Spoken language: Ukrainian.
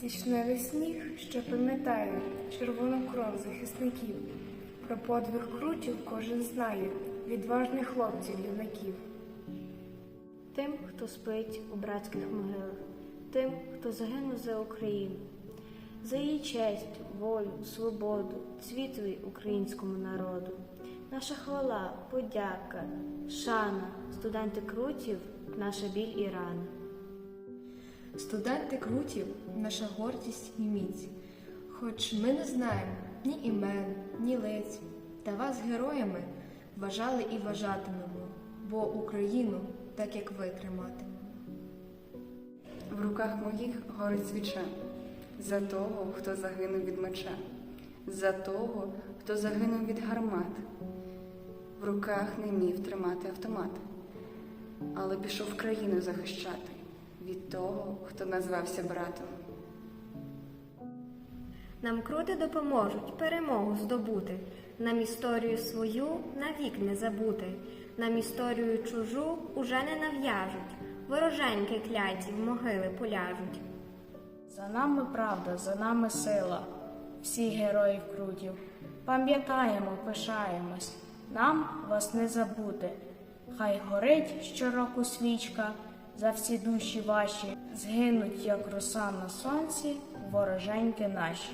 Січневий сніг, що пам'ятає червону кров захисників. Про подвиг крутів кожен знає, відважних хлопців юнаків. Тим, хто спить у братських могилах, тим, хто загинув за Україну, за її честь, волю, свободу, світові українському народу. Наша хвала, подяка, шана, студенти крутів, наша біль і рана. Студенти крутів наша гордість і міць. Хоч ми не знаємо ні імен, ні лиць, та вас героями вважали і вважатимемо, бо Україну так як ви триматимемо. В руках моїх горить свіча за того, хто загинув від меча, за того, хто загинув від гармат. В руках не міг тримати автомат, але пішов країну захищати від того, хто назвався братом. Нам крути допоможуть перемогу здобути, нам історію свою навік не забути, нам історію чужу уже не нав'яжуть, вороженьки кляті в могили поляжуть. За нами правда, за нами сила, всіх героїв крутів. Пам'ятаємо, пишаємось, нам вас не забути. Хай горить щороку свічка, за всі душі ваші, згинуть, як роса на сонці, вороженьки наші.